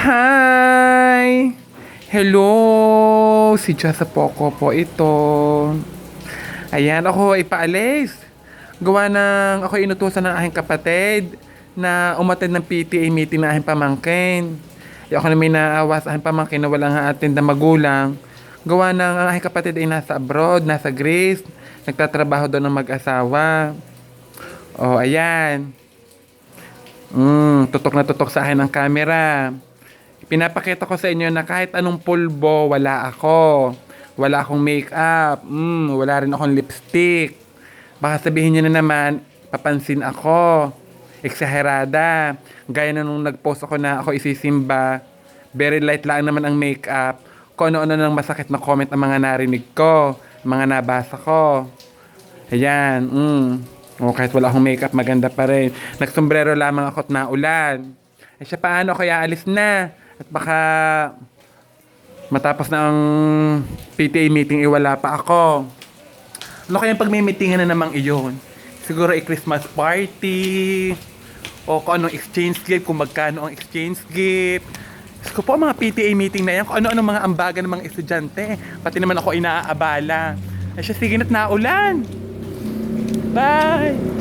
Hi! Hello! Si Jessa Poco po ito. Ayan, ako ay paalis. Gawa ng ako inutusan ng aking kapatid na umatid ng PTA meeting ng aking pamangkin. Ay ako na may naawa aking pamangkin na walang attend na magulang. Gawa ng ang aking kapatid ay nasa abroad, nasa Greece. Nagtatrabaho doon ng mag-asawa. Oh, ayan. Mm, tutok na tutok sa akin ang camera. Pinapakita ko sa inyo na kahit anong pulbo, wala ako. Wala akong makeup. Mm, wala rin akong lipstick. Baka sabihin nyo na naman, papansin ako. Eksaherada. Gaya na nung nag-post ako na ako isisimba. Very light lang naman ang makeup. Kung ano-ano nang masakit na comment ang mga narinig ko. Mga nabasa ko. Ayan, mm. O, kahit wala akong makeup, maganda pa rin. Nagsombrero lamang ako at naulan. Eh siya paano, kaya alis na. At baka matapos na ang PTA meeting, iwala pa ako. Ano kaya pag may meetingan na namang iyon? Siguro ay Christmas party, o kung anong exchange gift, kung magkano ang exchange gift. Ko po, mga PTA meeting na yan, kung ano-ano mga ambagan ng mga estudyante. Pati naman ako inaabala. Eh siya, sige na't naulan. Bye!